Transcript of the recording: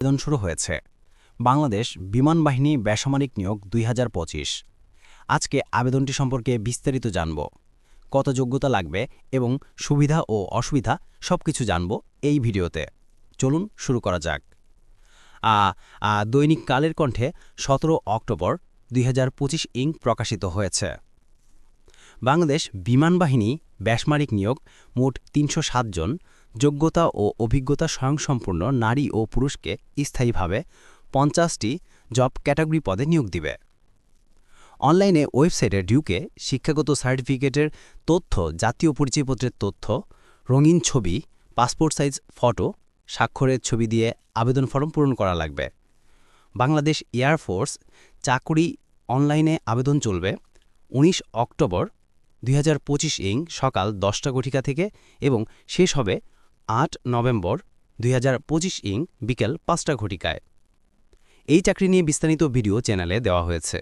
আবেদন শুরু হয়েছে। বাংলাদেশ বিমান বাহিনী বেসামরিক নিয়োগ দুই হাজার পঁচিশ। আজকে আবেদনটি সম্পর্কে বিস্তারিত জানব। কত যোগ্যতা লাগবে এবং সুবিধা ও অসুবিধা সবকিছু জানব এই ভিডিওতে। চলুন শুরু করা যাক। আ, দৈনিক কালের কণ্ঠে সতেরো অক্টোবর দুই হাজার পঁচিশ ইং প্রকাশিত হয়েছে। বাংলাদেশ বিমান বাহিনী বেসামরিক নিয়োগ মোট তিনশো জন যোগ্যতা ও অভিজ্ঞতা স্বয়ংসম্পূর্ণ নারী ও পুরুষকে স্থায়ীভাবে পঞ্চাশটি জব ক্যাটাগরি পদে নিয়োগ দিবে। অনলাইনে ওয়েবসাইটে ডিউকে শিক্ষাগত সার্টিফিকেটের তথ্য, জাতীয় পরিচয়পত্রের তথ্য, রঙিন ছবি, পাসপোর্ট সাইজ, ফটো, স্বাক্ষরের ছবি দিয়ে আবেদন ফর্ম পূরণ করা লাগবে। বাংলাদেশ এয়ারফোর্স চাকুরি অনলাইনে আবেদন চলবে ১৯ অক্টোবর দুই হাজার পঁচিশ ইং সকাল দশটা ঘটিকা থেকে এবং শেষ হবে আট নভেম্বর দুই হাজার পঁচিশ ইং বিকেল পাঁচটা ঘটিকায়। এই চাকরি নিয়ে বিস্তারিত ভিডিও চ্যানেলে দেওয়া হয়েছে।